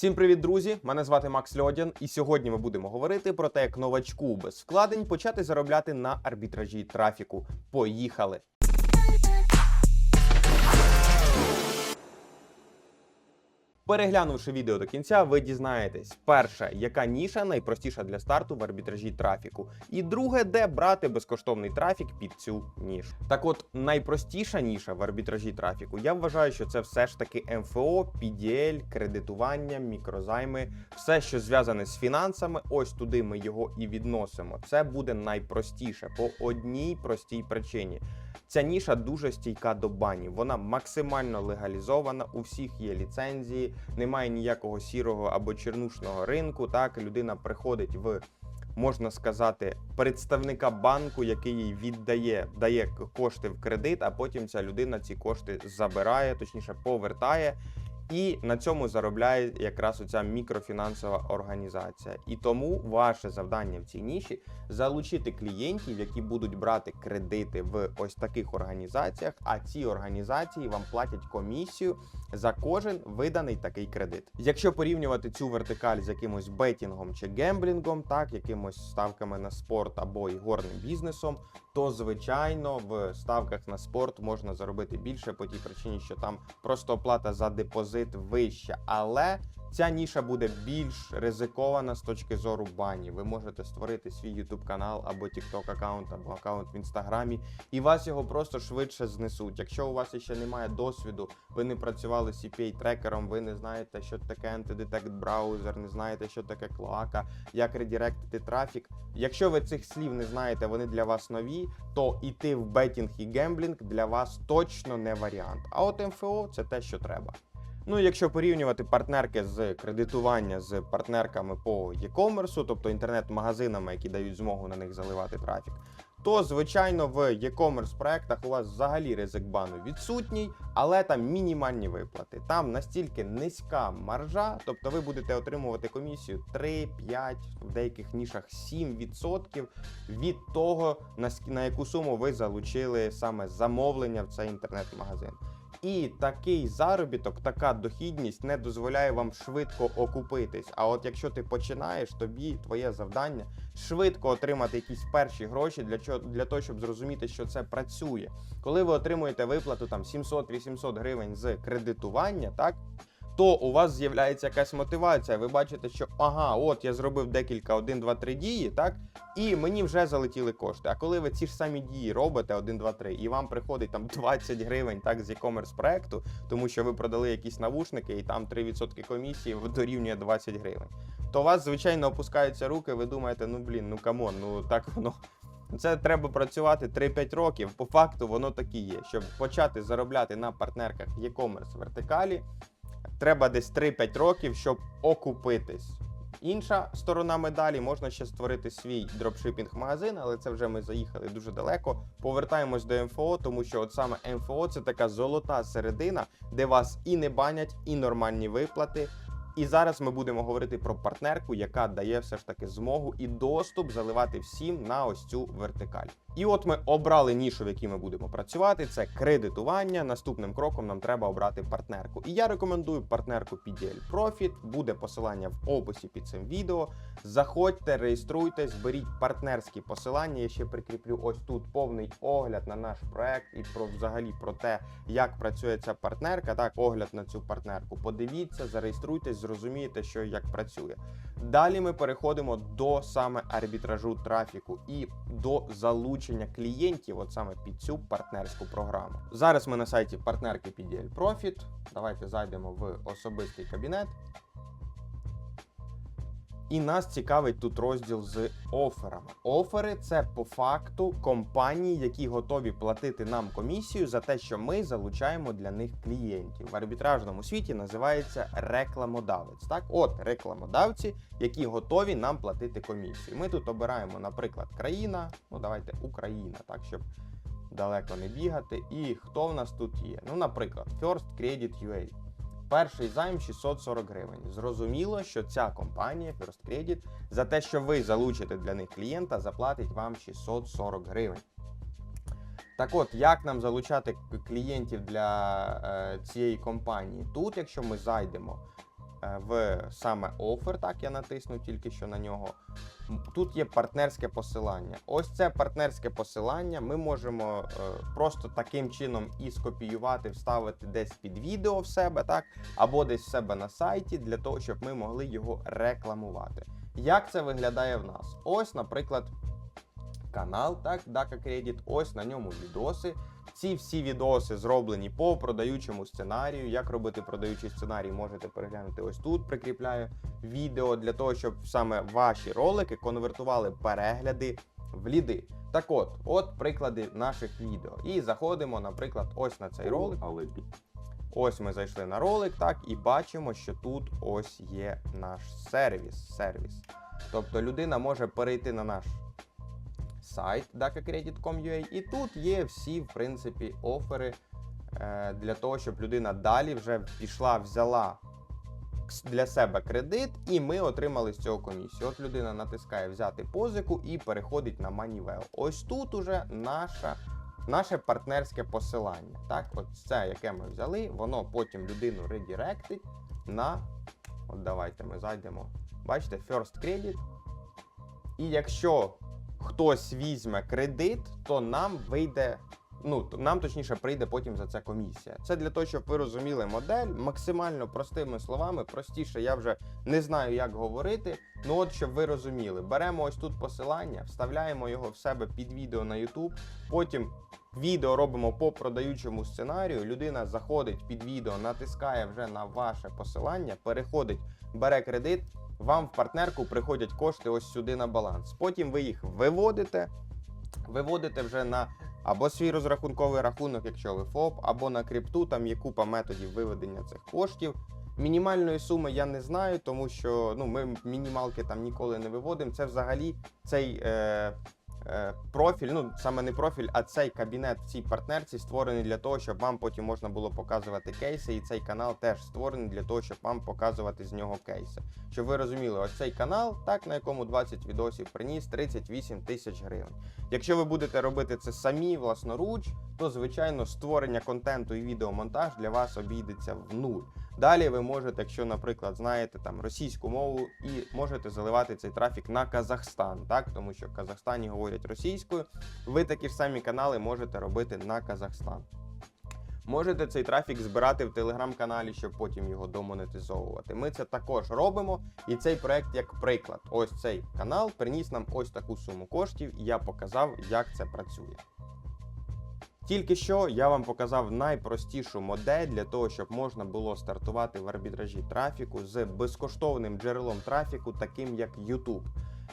Всім привіт, друзі! Мене звати Макс Льодян, і сьогодні ми будемо говорити про те, як новачку без вкладень почати заробляти на арбітражі трафіку. Поїхали! Переглянувши відео до кінця, ви дізнаєтесь: перше, яка ніша найпростіша для старту в арбітражі трафіку, і друге, де брати безкоштовний трафік під цю нішу. Так от, найпростіша ніша в арбітражі трафіку, я вважаю, що це все ж таки МФО, PDL, кредитування, мікрозайми, все, що зв'язане з фінансами. Ось туди ми його і відносимо. Це буде найпростіше по одній простій причині. Ця ніша дуже стійка до банів. Вона максимально легалізована. У всіх є ліцензії, немає ніякого сірого або чернушного ринку. Так людина приходить в. Можна сказати, представника банку, який їй віддає, дає кошти в кредит, а потім ця людина ці кошти забирає, точніше повертає, і на цьому заробляє якраз оця мікрофінансова організація. І тому ваше завдання в цій ніші залучити клієнтів, які будуть брати кредити в ось таких організаціях. А ці організації вам платять комісію за кожен виданий такий кредит. Якщо порівнювати цю вертикаль з якимось бетінгом чи гемблінгом, так якимось ставками на спорт або ігорним бізнесом, то звичайно в ставках на спорт можна заробити більше по тій причині, що там просто оплата за депозит вища, але Ця ніша буде більш ризикована з точки зору бані. Ви можете створити свій YouTube канал або TikTok аккаунт, або аккаунт в інстаграмі, і вас його просто швидше знесуть. Якщо у вас ще немає досвіду, ви не працювали cpa трекером, ви не знаєте, що таке антидетект браузер, не знаєте, що таке клоака, як редіректити трафік. Якщо ви цих слів не знаєте, вони для вас нові, то іти в бетінг і гемблінг для вас точно не варіант. А от МФО це те, що треба. Ну, якщо порівнювати партнерки з кредитування з партнерками по e-commerce, тобто інтернет-магазинами, які дають змогу на них заливати трафік, то звичайно в e-commerce проектах у вас взагалі ризик бану відсутній, але там мінімальні виплати. Там настільки низька маржа, тобто ви будете отримувати комісію 3, 5, в деяких нішах 7% від того, на яку суму ви залучили саме замовлення в цей інтернет-магазин. І такий заробіток, така дохідність не дозволяє вам швидко окупитись. А от якщо ти починаєш, тобі твоє завдання швидко отримати якісь перші гроші для чого для того, щоб зрозуміти, що це працює. Коли ви отримуєте виплату там 700-800 гривень з кредитування, так. То у вас з'являється якась мотивація. Ви бачите, що ага, от я зробив декілька 1, 2, 3 дії, так і мені вже залетіли кошти. А коли ви ці ж самі дії робите 1, 2, 3, і вам приходить там 20 гривень так з e-commerce проекту, тому що ви продали якісь навушники, і там 3% комісії дорівнює 20 гривень, то у вас звичайно опускаються руки. Ви думаєте, ну блін, ну камон, ну так воно. Це треба працювати 3-5 років. По факту воно так і є. Щоб почати заробляти на партнерках e-commerce вертикалі, треба десь 3-5 років, щоб окупитись. Інша сторона медалі можна ще створити свій дропшипінг-магазин, але це вже ми заїхали дуже далеко. Повертаємось до МФО, тому що от саме МФО це така золота середина, де вас і не банять, і нормальні виплати. І зараз ми будемо говорити про партнерку, яка дає все ж таки змогу і доступ заливати всім на ось цю вертикаль. І от ми обрали нішу, в якій ми будемо працювати. Це кредитування. Наступним кроком нам треба обрати партнерку. І я рекомендую партнерку PDL Profit. Буде посилання в описі під цим відео. Заходьте, реєструйтесь, беріть партнерські посилання. Я ще прикріплю ось тут повний огляд на наш проект і про взагалі про те, як працює ця партнерка. Так, огляд на цю партнерку. Подивіться, зареєструйтесь, зрозумієте, що як працює. Далі ми переходимо до саме арбітражу трафіку і до залучення клієнтів, от саме під цю партнерську програму. Зараз ми на сайті партнерки PDL Profit. Давайте зайдемо в особистий кабінет. І нас цікавить тут розділ з оферами. Офери це по факту компанії, які готові платити нам комісію за те, що ми залучаємо для них клієнтів. В арбітражному світі називається рекламодавець. Так, от рекламодавці, які готові нам платити комісію. Ми тут обираємо, наприклад, країна. Ну давайте Україна, так щоб далеко не бігати. І хто в нас тут є? Ну, наприклад, First Credit UA. Перший займ 640 гривень. Зрозуміло, що ця компанія First Credit за те, що ви залучите для них клієнта, заплатить вам 640 гривень. Так от, як нам залучати клієнтів для е, цієї компанії? Тут, якщо ми зайдемо в саме офер, так я натиснув тільки що на нього. Тут є партнерське посилання. Ось це партнерське посилання ми можемо е, просто таким чином і скопіювати, вставити десь під відео в себе, так, або десь в себе на сайті, для того, щоб ми могли його рекламувати. Як це виглядає в нас? Ось, наприклад, канал, так, DACA Credit, ось на ньому відоси. Ці всі відоси зроблені по продаючому сценарію. Як робити продаючий сценарій, можете переглянути ось тут. Прикріпляю відео для того, щоб саме ваші ролики конвертували перегляди в ліди. Так от, от приклади наших відео. І заходимо, наприклад, ось на цей ролик. Ось ми зайшли на ролик, так, і бачимо, що тут ось є наш сервіс. сервіс. Тобто людина може перейти на наш сайт dakacredit.com.ua і тут є всі, в принципі, офери е, для того, щоб людина далі вже пішла, взяла для себе кредит, і ми отримали з цього комісію. От людина натискає взяти позику і переходить на Moneyvel. Ось тут уже наша наше партнерське посилання. Так, от це, яке ми взяли, воно потім людину редіректить на. От давайте ми зайдемо. Бачите, First Credit. І якщо хтось візьме кредит, то нам вийде. Ну, нам точніше прийде потім за це комісія. Це для того, щоб ви розуміли модель максимально простими словами. Простіше, я вже не знаю, як говорити. Ну от щоб ви розуміли, беремо ось тут посилання, вставляємо його в себе під відео на YouTube, потім відео робимо по продаючому сценарію. Людина заходить під відео, натискає вже на ваше посилання, переходить, бере кредит. Вам в партнерку приходять кошти ось сюди на баланс. Потім ви їх виводите, виводите вже на або свій розрахунковий рахунок, якщо ви ФОП, або на крипту. Там є купа методів виведення цих коштів. Мінімальної суми я не знаю, тому що ну, ми мінімалки там ніколи не виводимо. Це взагалі цей е, профіль, ну саме не профіль, а цей кабінет в цій партнерці створений для того, щоб вам потім можна було показувати кейси. І цей канал теж створений для того, щоб вам показувати з нього кейси. Щоб ви розуміли, ось цей канал, так на якому 20 відосів приніс 38 тисяч гривень. Якщо ви будете робити це самі власноруч, то звичайно створення контенту і відеомонтаж для вас обійдеться в нуль. Далі ви можете, якщо, наприклад, знаєте там російську мову, і можете заливати цей трафік на Казахстан, так тому що в Казахстані говорять російською. Ви такі ж самі канали можете робити на Казахстан. Можете цей трафік збирати в телеграм-каналі, щоб потім його домонетизовувати. Ми це також робимо. І цей проект як приклад. Ось цей канал приніс нам ось таку суму коштів, і я показав, як це працює. Тільки що я вам показав найпростішу модель для того, щоб можна було стартувати в арбітражі трафіку з безкоштовним джерелом трафіку, таким як YouTube.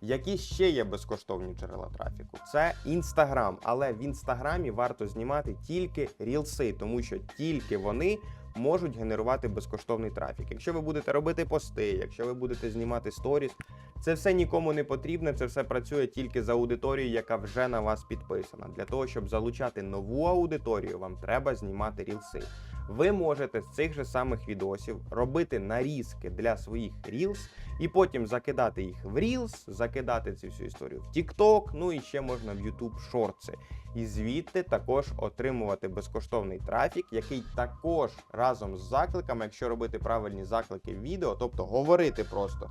Які ще є безкоштовні джерела трафіку? Це Instagram, але в інстаграмі варто знімати тільки рілси, тому що тільки вони можуть генерувати безкоштовний трафік. Якщо ви будете робити пости, якщо ви будете знімати сторіс, це все нікому не потрібно. Це все працює тільки за аудиторією, яка вже на вас підписана. Для того, щоб залучати нову аудиторію, вам треба знімати рілси. Ви можете з цих же самих відосів робити нарізки для своїх рілс і потім закидати їх в Reels, закидати цю всю історію в TikTok, ну і ще можна в YouTube шорти. І звідти також отримувати безкоштовний трафік, який також разом з закликами, якщо робити правильні заклики відео, тобто говорити просто.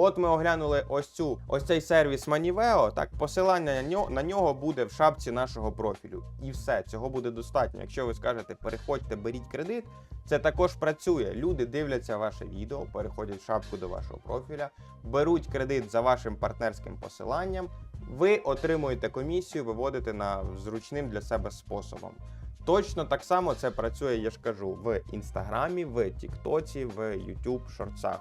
От ми оглянули ось цю ось цей сервіс Maniveo. Так, посилання на нього, на нього буде в шапці нашого профілю. І все, цього буде достатньо. Якщо ви скажете, переходьте, беріть кредит, це також працює. Люди дивляться ваше відео, переходять в шапку до вашого профіля, беруть кредит за вашим партнерським посиланням. Ви отримуєте комісію, виводите на зручним для себе способом. Точно так само це працює, я ж кажу, в інстаграмі, в Тіктоці, в YouTube шорцах.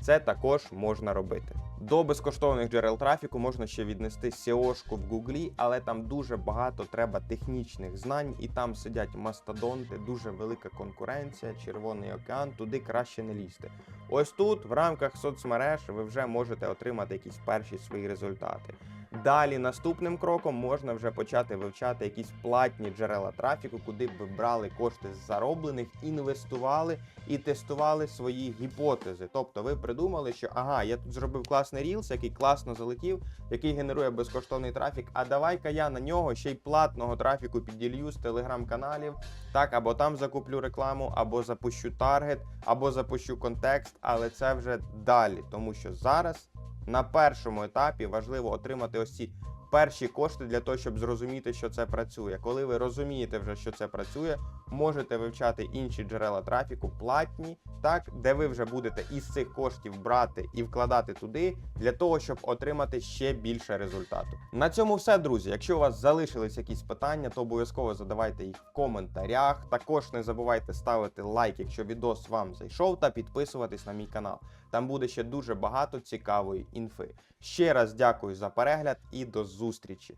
Це також можна робити. До безкоштовних джерел трафіку можна ще віднести SEO-шку в Гуглі, але там дуже багато треба технічних знань, і там сидять мастодонти, дуже велика конкуренція, червоний океан, туди краще не лізти. Ось тут, в рамках соцмереж, ви вже можете отримати якісь перші свої результати. Далі наступним кроком можна вже почати вивчати якісь платні джерела трафіку, куди б ви брали кошти з зароблених, інвестували і тестували свої гіпотези. Тобто ви придумали, що ага, я тут зробив класний рілс, який класно залетів, який генерує безкоштовний трафік. А давай-ка я на нього ще й платного трафіку піділью з телеграм-каналів. Так, або там закуплю рекламу, або запущу таргет, або запущу контекст, але це вже далі, тому що зараз на першому етапі важливо отримати ось ці перші кошти для того, щоб зрозуміти, що це працює. Коли ви розумієте вже, що це працює, можете вивчати інші джерела трафіку, платні, так, де ви вже будете із цих коштів брати і вкладати туди для того, щоб отримати ще більше результату. На цьому все, друзі. Якщо у вас залишились якісь питання, то обов'язково задавайте їх в коментарях. Також не забувайте ставити лайк, якщо відос вам зайшов, та підписуватись на мій канал. Там буде ще дуже багато цікавої інфи. Ще раз дякую за перегляд і до зустрічі!